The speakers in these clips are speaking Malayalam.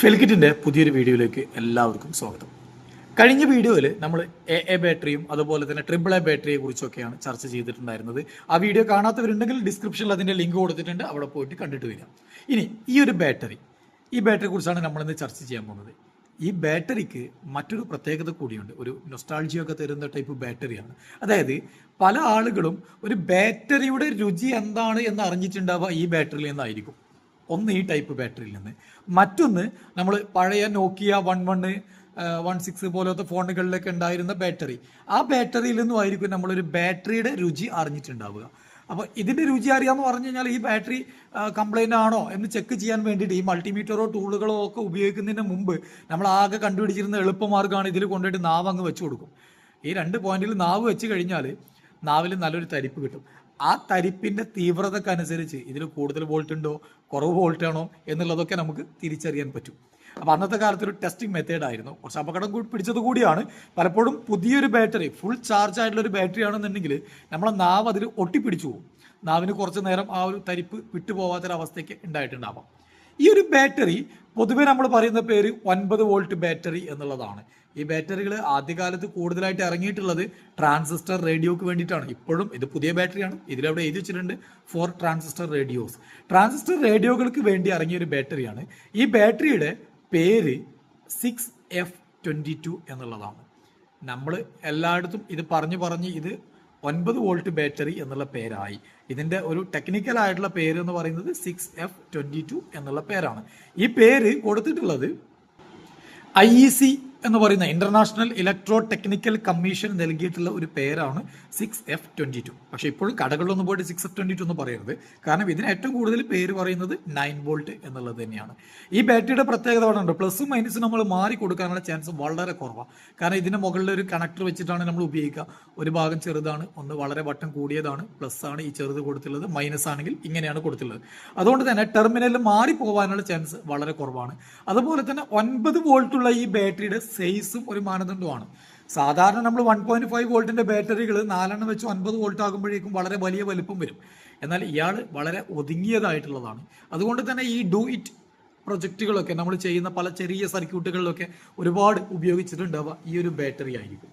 ഫെൽക്കിറ്റിന്റെ പുതിയൊരു വീഡിയോയിലേക്ക് എല്ലാവർക്കും സ്വാഗതം. കഴിഞ്ഞ വീഡിയോയിൽ നമ്മൾ എ എ ബാറ്ററിയും അതുപോലെ തന്നെ ട്രിപ്പിൾ എ ബാറ്ററിയെ കുറിച്ചൊക്കെയാണ് ചർച്ച ചെയ്തിട്ടുണ്ടായിരുന്നത്. ആ വീഡിയോ കാണാത്തവരുണ്ടെങ്കിൽ ഡിസ്ക്രിപ്ഷനിൽ അതിന്റെ ലിങ്ക് കൊടുത്തിട്ടുണ്ട്. അവിടെ പോയിട്ട് കണ്ടിട്ട് വരാം. ഇനി ഈ ഒരു ബാറ്ററി ഈ ബാറ്ററിയെ കുറിച്ചാണ് നമ്മളിന്ന് ചർച്ച ചെയ്യാൻ പോകുന്നത്. ഈ ബാറ്ററിക്ക് മറ്റൊരു പ്രത്യേകത കൂടിയുണ്ട്. ഒരു നൊസ്റ്റാൾജിയൊക്കെ തരുന്ന ടൈപ്പ് ബാറ്ററിയാണ്. അതായത് പല ആളുകളും ഒരു ബാറ്ററിയുടെ രുചി എന്താണ് എന്ന് അറിഞ്ഞിട്ടുണ്ടാവുക ഈ ബാറ്ററിയിൽ നിന്നായിരിക്കും. ഒന്ന് ഈ ടൈപ്പ് ബാറ്ററിയിൽ നിന്ന്. മറ്റൊന്ന് നമ്മൾ പഴയ Nokia one one one six പോലത്തെ ഫോണുകളിലൊക്കെ ഉണ്ടായിരുന്ന ബാറ്ററി ആ ബാറ്ററിയിൽ നിന്നും ആയിരിക്കും നമ്മളൊരു ബാറ്ററിയുടെ രുചി അറിഞ്ഞിട്ടുണ്ടാവുക. അപ്പോൾ ഇതിന്റെ രുചി അറിയാമെന്ന് പറഞ്ഞു കഴിഞ്ഞാൽ ഈ ബാറ്ററി കംപ്ലൈന്റ് ആണോ എന്ന് ചെക്ക് ചെയ്യാൻ വേണ്ടിയിട്ട് ഈ മൾട്ടിമീറ്ററോ ടൂളുകളോ ഒക്കെ ഉപയോഗിക്കുന്നതിന് മുമ്പ് നമ്മൾ ആകെ കണ്ടുപിടിച്ചിരുന്ന എളുപ്പമാർഗമാണ് ഇതിൽ കൊണ്ടുപോയിട്ട് നാവ് അങ്ങ് വെച്ച് കൊടുക്കും. ഈ രണ്ട് പോയിന്റിൽ നാവ് വെച്ച് കഴിഞ്ഞാൽ നാവിൽ നല്ലൊരു തരിപ്പ് കിട്ടും. ആ തരിപ്പിന്റെ തീവ്രതക്കനുസരിച്ച് ഇതിൽ കൂടുതൽ വോൾട്ട് ഉണ്ടോ കുറവ് വോൾട്ട് ആണോ എന്നുള്ളതൊക്കെ നമുക്ക് തിരിച്ചറിയാൻ പറ്റും. അപ്പോൾ അന്നത്തെ കാലത്ത് ഒരു ടെസ്റ്റിംഗ് മെത്തേഡ് ആയിരുന്നു. കുറച്ച് അപകടം കൂടി പിടിച്ചത് കൂടിയാണ്. പലപ്പോഴും പുതിയൊരു ബാറ്ററി ഫുൾ ചാർജ് ആയിട്ടുള്ള ഒരു ബാറ്ററി ആണെന്നുണ്ടെങ്കിൽ നമ്മളെ നാവ് അതിൽ ഒട്ടിപ്പിടിച്ചു പോകും. നാവിന് കുറച്ച് നേരം ആ ഒരു തരിപ്പ് വിട്ടുപോകാത്തൊരവസ്ഥയ്ക്ക് ഉണ്ടായിട്ടുണ്ടാവാം. ഈ ഒരു ബാറ്ററി പൊതുവെ നമ്മൾ പറയുന്ന പേര് ഒൻപത് വോൾട്ട് ബാറ്ററി എന്നുള്ളതാണ്. ഈ ബാറ്ററികൾ ആദ്യകാലത്ത് കൂടുതലായിട്ട് ഇറങ്ങിയിട്ടുള്ളത് ട്രാൻസിസ്റ്റർ റേഡിയോക്ക് വേണ്ടിയിട്ടാണ്. ഇപ്പോഴും ഇത് പുതിയ ബാറ്ററിയാണ്. ഇതിലവിടെ എഴുതി വെച്ചിട്ടുണ്ട് ഫോർ ട്രാൻസിസ്റ്റർ റേഡിയോസ്. ട്രാൻസിസ്റ്റർ റേഡിയോകൾക്ക് വേണ്ടി ഇറങ്ങിയ ഒരു ബാറ്ററിയാണ്. ഈ ബാറ്ററിയുടെ പേര് സിക്സ് എഫ് ട്വന്റി ടു എന്നുള്ളതാണ്. നമ്മൾ എല്ലായിടത്തും ഇത് പറഞ്ഞു പറഞ്ഞ് ഇത് ഒൻപത് വോൾട്ട് ബാറ്ററി എന്നുള്ള പേരായി. ഇതിന്റെ ഒരു ടെക്നിക്കൽ ആയിട്ടുള്ള പേര് എന്ന് പറയുന്നത് സിക്സ് എഫ് ട്വന്റി ടു എന്നുള്ള പേരാണ്. ഈ പേര് കൊടുത്തിട്ടുള്ളത് ഐ ഇ സി എന്ന് പറയുന്ന ഇന്റർനാഷണൽ ഇലക്ട്രോ ടെക്നിക്കൽ കമ്മീഷൻ നൽകിയിട്ടുള്ള ഒരു പേരാണ് സിക്സ് എഫ് ട്വന്റി ടു പക്ഷേ ഇപ്പോൾ കടകളിലൊന്നും പോയിട്ട് സിക്സ് എഫ് ട്വന്റി ടു എന്ന് പറയരുത്. കാരണം ഇതിന് ഏറ്റവും കൂടുതൽ പേര് പറയുന്നത് നയൻ വോൾട്ട് എന്നുള്ളത് തന്നെയാണ്. ഈ ബാറ്ററിയുടെ പ്രത്യേകത പറയുന്നുണ്ട് പ്ലസും മൈനസും നമ്മൾ മാറി കൊടുക്കാനുള്ള ചാൻസ് വളരെ കുറവാണ് കാരണം ഇതിന് മുകളിൽ ഒരു കണക്ടർ വെച്ചിട്ടാണ് നമ്മൾ ഉപയോഗിക്കുക. ഒരു ഭാഗം ചെറുതാണ് ഒന്ന് വളരെ വട്ടം കൂടിയതാണ് പ്ലസ് ആണ് ഈ ചെറുത് കൊടുത്തിട്ടുള്ളത് മൈനസ് ആണെങ്കിൽ ഇങ്ങനെയാണ് കൊടുത്തിട്ടുള്ളത്. അതുകൊണ്ട് തന്നെ ടെർമിനലിൽ മാറി പോകാനുള്ള ചാൻസ് വളരെ കുറവാണ്. അതുപോലെ തന്നെ ഒൻപത് വോൾട്ടുള്ള ഈ ബാറ്ററിയുടെ സൈസും ഒരു മാനദണ്ഡമാണ് സാധാരണ നമ്മൾ വൺ പോയിന്റ് ഫൈവ് വോൾട്ടിന്റെ ബാറ്ററികൾ നാലെണ്ണം വെച്ച് ഒൻപത് വോൾട്ട് ആകുമ്പോഴേക്കും വളരെ വലിയ വലിപ്പം വരും. എന്നാൽ ഇയാൾ വളരെ ഒതുങ്ങിയതായിട്ടുള്ളതാണ്. അതുകൊണ്ട് തന്നെ ഈ ഡു ഇറ്റ് പ്രൊജക്റ്റുകളൊക്കെ നമ്മൾ ചെയ്യുന്ന പല ചെറിയ സർക്യൂട്ടുകളിലൊക്കെ ഒരുപാട് ഉപയോഗിച്ചിട്ടുണ്ടാവുക ഈ ഒരു ബാറ്ററി ആയിരിക്കും.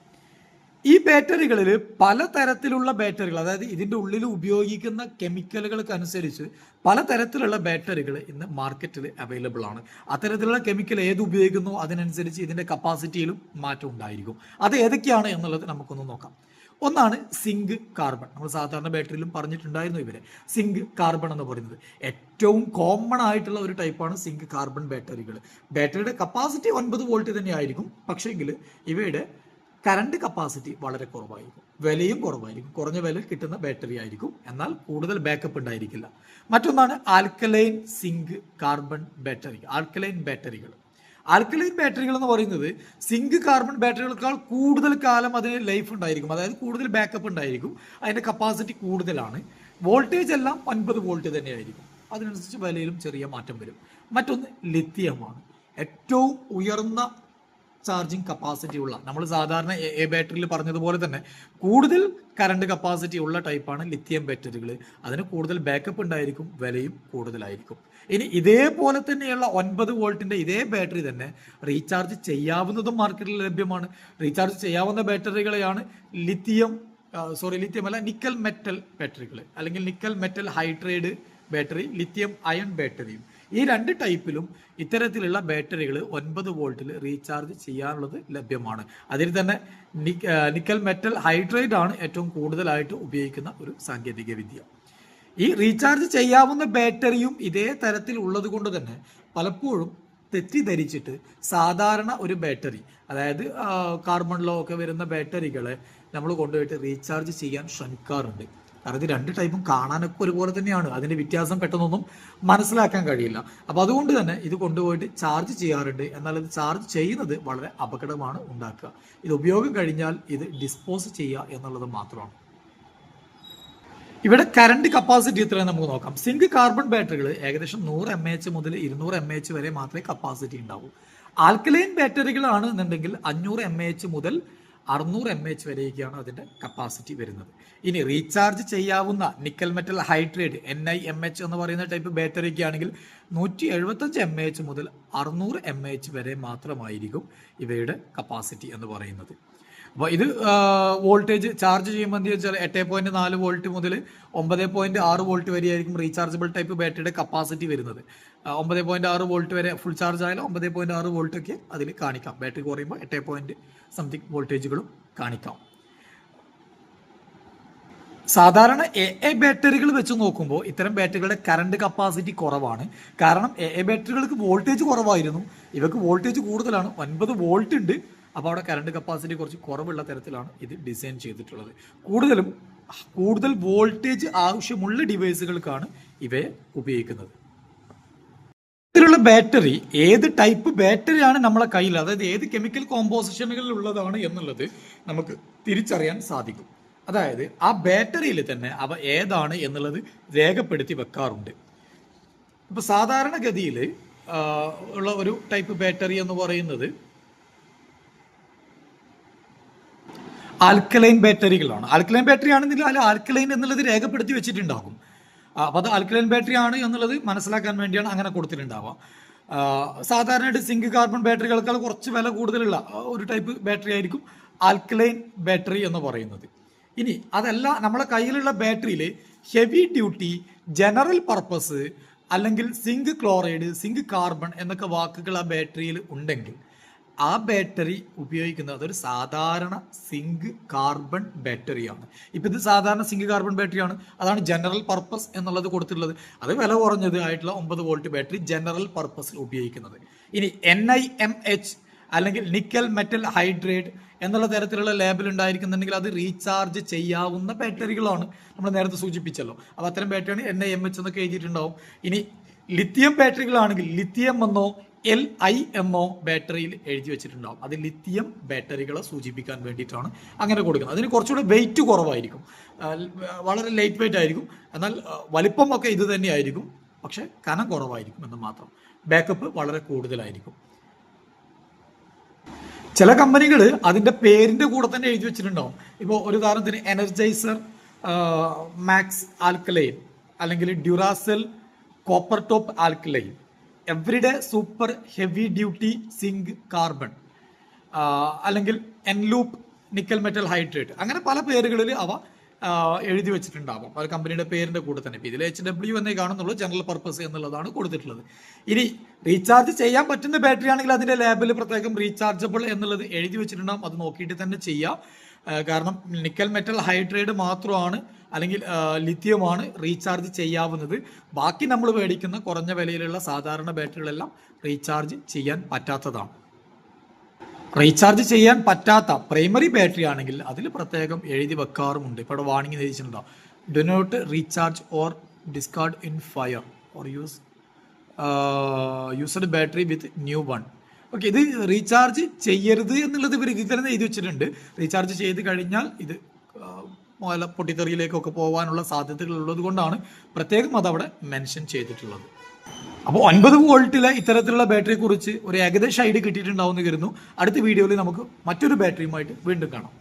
ഈ ബാറ്ററികളിൽ പലതരത്തിലുള്ള ബാറ്ററികൾ അതായത് ഇതിന്റെ ഉള്ളിൽ ഉപയോഗിക്കുന്ന കെമിക്കലുകൾക്ക് അനുസരിച്ച് പലതരത്തിലുള്ള ബാറ്ററികൾ ഇന്ന് മാർക്കറ്റിൽ അവൈലബിൾ ആണ്. അത്തരത്തിലുള്ള കെമിക്കൽ ഏത് ഉപയോഗിക്കുന്നു അതിനനുസരിച്ച് ഇതിന്റെ കപ്പാസിറ്റിയിലും മാറ്റം ഉണ്ടായിരിക്കും. അത് ഏതൊക്കെയാണ് എന്നുള്ളത് നമുക്കൊന്ന് നോക്കാം. ഒന്നാണ് സിങ്ക് കാർബൺ. നമ്മൾ സാധാരണ ബാറ്ററിയിലും പറഞ്ഞിട്ടുണ്ടായിരുന്നു ഇവരെ. സിങ്ക് കാർബൺ എന്ന് പറയുന്നത് ഏറ്റവും കോമൺ ആയിട്ടുള്ള ഒരു ടൈപ്പാണ് സിങ്ക് കാർബൺ ബാറ്ററികൾ ബാറ്ററിയുടെ കപ്പാസിറ്റി ഒൻപത് വോൾട്ട് തന്നെയായിരിക്കും പക്ഷേങ്കിൽ ഇവയുടെ കറണ്ട് കപ്പാസിറ്റി വളരെ കുറവായിരിക്കും. വിലയും കുറവായിരിക്കും. കുറഞ്ഞ വില കിട്ടുന്ന ബാറ്ററി ആയിരിക്കും. എന്നാൽ കൂടുതൽ ബാക്കപ്പ് ഉണ്ടായിരിക്കില്ല. മറ്റൊന്നാണ് alkaline zinc carbon battery alkaline ബാറ്ററികൾ ആൽക്കലൈൻ ബാറ്ററികൾ എന്ന് പറയുന്നത് സിങ്ക് കാർബൺ ബാറ്ററികളെക്കാൾ കൂടുതൽ കാലം അതിന് ലൈഫ് ഉണ്ടായിരിക്കും. അതായത് കൂടുതൽ ബാക്കപ്പ് ഉണ്ടായിരിക്കും. അതിന്റെ കപ്പാസിറ്റി കൂടുതലാണ്. വോൾട്ടേജ് എല്ലാം ഒൻപത് വോൾട്ട് തന്നെയായിരിക്കും. അതിനനുസരിച്ച് വിലയിലും ചെറിയ മാറ്റം വരും. മറ്റൊന്ന് ലിത്തിയമാണ് ഏറ്റവും ഉയർന്ന ചാർജിങ് കപ്പാസിറ്റി ഉള്ള നമ്മൾ സാധാരണ എ ബാറ്ററിയിൽ പറഞ്ഞതുപോലെ തന്നെ കൂടുതൽ കറണ്ട് കപ്പാസിറ്റി ഉള്ള ടൈപ്പാണ് ലിത്തിയം ബാറ്ററികൾ അതിന് കൂടുതൽ ബാക്കപ്പ് ഉണ്ടായിരിക്കും വിലയും കൂടുതലായിരിക്കും. ഇനി ഇതേപോലെ തന്നെയുള്ള ഒൻപത് വോൾട്ടിന്റെ ഇതേ ബാറ്ററി തന്നെ റീചാർജ് ചെയ്യാവുന്നതും മാർക്കറ്റിൽ ലഭ്യമാണ്. റീചാർജ് ചെയ്യാവുന്ന ബാറ്ററികളെയാണ് ലിത്തിയം സോറി ലിത്തിയം അല്ല നിക്കൽ മെറ്റൽ ബാറ്ററികൾ അല്ലെങ്കിൽ nickel metal hydride battery lithium ion ബാറ്ററിയും ഈ രണ്ട് ടൈപ്പിലും ഇത്തരത്തിലുള്ള ബാറ്ററികൾ ഒൻപത് വോൾട്ടിൽ റീചാർജ് ചെയ്യാനുള്ളത് ലഭ്യമാണ്. അതിൽ തന്നെ നിക്കൽ മെറ്റൽ ഹൈഡ്രൈഡ് ആണ് ഏറ്റവും കൂടുതലായിട്ട് ഉപയോഗിക്കുന്ന ഒരു സാങ്കേതിക വിദ്യ. ഈ റീചാർജ് ചെയ്യാവുന്ന ബാറ്ററിയും ഇതേ തരത്തിൽ ഉള്ളത് കൊണ്ട് തന്നെ പലപ്പോഴും തെറ്റിദ്ധരിച്ചിട്ട് സാധാരണ ഒരു ബാറ്ററി അതായത് കാർബണിലോ ഒക്കെ വരുന്ന ബാറ്ററികളെ നമ്മൾ കൊണ്ടുപോയിട്ട് റീചാർജ് ചെയ്യാൻ ശ്രമിക്കാറുണ്ട്. കാരണം ഇത് രണ്ട് ടൈപ്പും കാണാനൊക്കെ ഒരുപോലെ തന്നെയാണ്. അതിന്റെ വ്യത്യാസം പെട്ടെന്നൊന്നും മനസ്സിലാക്കാൻ കഴിയില്ല. അപ്പോൾ അതുകൊണ്ട് തന്നെ ഇത് കൊണ്ടുപോയിട്ട് ചാർജ് ചെയ്യാറുണ്ട്. എന്നാൽ ഇത് ചാർജ് ചെയ്യുന്നത് വളരെ അപകടമാണ് ഉണ്ടാക്കുക. ഇത് ഉപയോഗം കഴിഞ്ഞാൽ ഇത് ഡിസ്പോസ് ചെയ്യുക എന്നുള്ളത് മാത്രമാണ്. ഇവിടെ കറണ്ട് കപ്പാസിറ്റി എത്രയാണ് നമുക്ക് നോക്കാം. സിങ്ക് കാർബൺ ബാറ്ററികൾ ഏകദേശം നൂറ് എം എച്ച് മുതൽ ഇരുന്നൂറ് എം എച്ച് വരെ മാത്രമേ കപ്പാസിറ്റി ഉണ്ടാവൂ. ആൽക്കലൈൻ ബാറ്ററികളാണ് എന്നുണ്ടെങ്കിൽ അഞ്ഞൂറ് എം എച്ച് മുതൽ അറുന്നൂറ് എം എച്ച് വരെയൊക്കെയാണ് അതിന്റെ കപ്പാസിറ്റി വരുന്നത്. ഇനി റീചാർജ് ചെയ്യാവുന്ന nickel metal hydrate N I M H എന്ന് പറയുന്ന ടൈപ്പ് ബാറ്ററിക്ക് ആണെങ്കിൽ നൂറ്റി എഴുപത്തഞ്ച് എം എച്ച് മുതൽ അറുന്നൂറ് എം എച്ച് വരെ മാത്രമായിരിക്കും ഇവയുടെ കപ്പാസിറ്റി എന്ന് പറയുന്നത്. അപ്പോൾ ഇത് വോൾട്ടേജ് ചാർജ് ചെയ്യുമ്പോൾ എന്ത് വെച്ചാൽ എട്ട് പോയിന്റ് നാല് വോൾട്ട് മുതൽ ഒമ്പത് പോയിന്റ് ആറ് വോൾട്ട് വരെ ആയിരിക്കും റീചാർജബിൾ ടൈപ്പ് ബാറ്ററിയുടെ കപ്പാസിറ്റി വരുന്നത്. ഒമ്പത് പോയിന്റ് ആറ് വോൾട്ട് വരെ ഫുൾ ചാർജ് ആയാലും ഒമ്പത് പോയിന്റ് ആറ് വോൾട്ട് ഒക്കെ അതിൽ കാണിക്കാം. ബാറ്ററി കുറയുമ്പോൾ എട്ട് പോയിന്റ് സംതിങ് വോൾട്ടേജുകളും കാണിക്കാം. സാധാരണ എ എ ബാറ്ററികൾ വെച്ച് നോക്കുമ്പോൾ ഇത്തരം ബാറ്ററികളുടെ കറണ്ട് കപ്പാസിറ്റി കുറവാണ്. കാരണം എ എ ബാറ്ററികൾക്ക് വോൾട്ടേജ് കുറവായിരുന്നു. ഇവക്ക് വോൾട്ടേജ് കൂടുതലാണ്. ഒൻപത് വോൾട്ട് ഉണ്ട്. അപ്പോൾ അവിടെ കറണ്ട് കപ്പാസിറ്റി കുറച്ച് കുറവുള്ള തരത്തിലാണ് ഇത് ഡിസൈൻ ചെയ്തിട്ടുള്ളത്. കൂടുതലും കൂടുതൽ വോൾട്ടേജ് ആവശ്യമുള്ള ഡിവൈസുകൾക്കാണ് ഇവയെ ഉപയോഗിക്കുന്നത്. ഇതിലുള്ള ബാറ്ററി ഏത് ടൈപ്പ് ബാറ്ററിയാണ് നമ്മളെ കയ്യിൽ? അതായത് ഏത് കെമിക്കൽ കോമ്പോസിഷനുകളിൽ ഉള്ളതാണ് എന്നുള്ളത് നമുക്ക് തിരിച്ചറിയാൻ സാധിക്കും. അതായത് ആ ബാറ്ററിയിൽ തന്നെ അവ ഏതാണ് എന്നുള്ളത് രേഖപ്പെടുത്തി വെക്കാറുണ്ട്. ഇപ്പൊ സാധാരണഗതിയിൽ ഉള്ള ഒരു ടൈപ്പ് ബാറ്ററി എന്ന് പറയുന്നത് ആൽക്കലൈൻ ബാറ്ററികളാണ് ആൽക്കലൈൻ ബാറ്ററി ആണെന്നില്ല അല്ല ആൽക്കലൈൻ എന്നുള്ളത് രേഖപ്പെടുത്തി വെച്ചിട്ടുണ്ടാകും. അപ്പോൾ അത് ആൽക്കലൈൻ ബാറ്ററി ആണ് എന്നുള്ളത് മനസ്സിലാക്കാൻ വേണ്ടിയാണ് അങ്ങനെ കൊടുത്തിട്ടുണ്ടാവുക. സാധാരണയായിട്ട് സിങ്ക് കാർബൺ ബാറ്ററികൾക്കാൾ കുറച്ച് വില കൂടുതലുള്ള ഒരു ടൈപ്പ് ബാറ്ററി ആയിരിക്കും ആൽക്കലൈൻ ബാറ്ററി എന്ന് പറയുന്നത്. ഇനി അതല്ല നമ്മളെ കയ്യിലുള്ള ബാറ്ററിയിൽ ഹെവി ഡ്യൂട്ടി ജനറൽ പർപ്പസ് അല്ലെങ്കിൽ സിങ്ക് ക്ലോറൈഡ് സിങ്ക് കാർബൺ എന്നൊക്കെ വാക്കുകൾ ആ ബാറ്ററിയിൽ ഉണ്ടെങ്കിൽ ആ ബാറ്ററി ഉപയോഗിക്കുന്നത് അതൊരു സാധാരണ സിങ്ക് കാർബൺ ബാറ്ററിയാണ്. ഇപ്പം ഇത് സാധാരണ സിങ്ക് കാർബൺ ബാറ്ററിയാണ്. അതാണ് ജനറൽ പർപ്പസ് എന്നുള്ളത് കൊടുത്തിട്ടുള്ളത്. അത് വില കുറഞ്ഞത് ആയിട്ടുള്ള ഒമ്പത് വോൾട്ട് ബാറ്ററി ജനറൽ പർപ്പസിൽ ഉപയോഗിക്കുന്നത്. ഇനി എൻ ഐ എം എച്ച് അല്ലെങ്കിൽ നിക്കൽ മെറ്റൽ ഹൈഡ്രേറ്റ് എന്നുള്ള തരത്തിലുള്ള ലേബൽ ഉണ്ടായിരിക്കുന്നുണ്ടെങ്കിൽ അത് റീചാർജ് ചെയ്യാവുന്ന ബാറ്ററികളാണ്. നമ്മൾ നേരത്തെ സൂചിപ്പിച്ചല്ലോ. അപ്പോൾ അത്തരം ബാറ്ററിയാണ് എൻ ഐ എം എച്ച് എന്നൊക്കെ എഴുതിയിട്ടുണ്ടാവും. ഇനി ലിത്തിയം ബാറ്ററികളാണെങ്കിൽ ലിത്തിയം എന്നോ എൽ ഐ എന്നോ ബാറ്ററിയിൽ എഴുതി വെച്ചിട്ടുണ്ടാവും. അത് ലിത്തിയം ബാറ്ററികളെ സൂചിപ്പിക്കാൻ വേണ്ടിയിട്ടാണ് അങ്ങനെ കൊടുക്കുന്നത്. അതിന് കുറച്ചുകൂടി വെയിറ്റ് കുറവായിരിക്കും. വളരെ ലൈറ്റ് വെയിറ്റ് ആയിരിക്കും. എന്നാൽ ആ, വലിപ്പം ഒക്കെ ഇത് തന്നെയായിരിക്കും. പക്ഷെ കനം കുറവായിരിക്കും എന്ന് മാത്രം. ബാക്കപ്പ് വളരെ കൂടുതലായിരിക്കും. ചില കമ്പനികൾ അതിന്റെ പേരിന്റെ കൂടെ തന്നെ എഴുതി വെച്ചിട്ടുണ്ടാവും. ഇപ്പോൾ ഒരു ഉദാഹരണത്തിന് എനർജൈസർ മാക്സ് ആൽക്കലൈൻ അല്ലെങ്കിൽ Duracell copper top alkaline everyday super heavy duty zinc carbon അല്ലെങ്കിൽ എൻലൂപ്പ് നിക്കൽ മെറ്റൽ ഹൈഡ്രേറ്റ് അങ്ങനെ പല പേരുകളിൽ അവ എഴുതി വെച്ചിട്ടുണ്ടാവും. ഒരു കമ്പനിയുടെ പേരിന്റെ കൂടെ തന്നെ. ഇതിൽ എച്ച് ഡബ്ല്യു എന്നേ കാണുന്നുള്ളൂ. ജനറൽ പർപ്പസ് എന്നുള്ളതാണ് കൊടുത്തിട്ടുള്ളത്. ഇനി റീചാർജ് ചെയ്യാൻ പറ്റുന്ന ബാറ്ററി ആണെങ്കിൽ അതിന്റെ ലാബിൽ പ്രത്യേകം റീചാർജബിൾ എന്നുള്ളത് എഴുതി വെച്ചിട്ടുണ്ടാവും. അത് നോക്കിയിട്ട് തന്നെ ചെയ്യാം. കാരണം നിക്കൽ മെറ്റൽ ഹൈഡ്രൈഡ് മാത്രമാണ് അല്ലെങ്കിൽ ലിത്യമാണ് റീചാർജ് ചെയ്യാവുന്നത്. ബാക്കി നമ്മൾ മേടിക്കുന്ന കുറഞ്ഞ വിലയിലുള്ള സാധാരണ ബാറ്ററികളെല്ലാം റീചാർജ് ചെയ്യാൻ പറ്റാത്തതാണ്. റീചാർജ് ചെയ്യാൻ പറ്റാത്ത പ്രൈമറി ബാറ്ററി ആണെങ്കിൽ അതിൽ പ്രത്യേകം എഴുതി വെക്കാറുമുണ്ട്. ഇപ്പോൾ ഇവിടെ warning എഴുതിയിട്ടുണ്ടാവും do not recharge or discard in fire or use used battery with new one okay ഇത് റീചാർജ് ചെയ്യരുത് എന്നുള്ളത് ഇവർ ഇതിൽ തന്നെ എഴുതി വെച്ചിട്ടുണ്ട്. റീചാർജ് ചെയ്ത് കഴിഞ്ഞാൽ ഇത് പൊട്ടിത്തെറിയിലേക്കൊക്കെ പോകാനുള്ള സാധ്യതകൾ ഉള്ളത് കൊണ്ടാണ് പ്രത്യേകം അതവിടെ മെൻഷൻ ചെയ്തിട്ടുള്ളത്. അപ്പോൾ ഒൻപത് വോൾട്ടിലെ ഇത്തരത്തിലുള്ള ബാറ്ററിയെ കുറിച്ച് ഒരു ഏകദേശം ഐഡിയ കിട്ടിയിട്ടുണ്ടാവുമെന്ന് കരുതുന്നു. അടുത്ത വീഡിയോയിൽ നമുക്ക് മറ്റൊരു ബാറ്ററിയുമായിട്ട് വീണ്ടും കാണാം.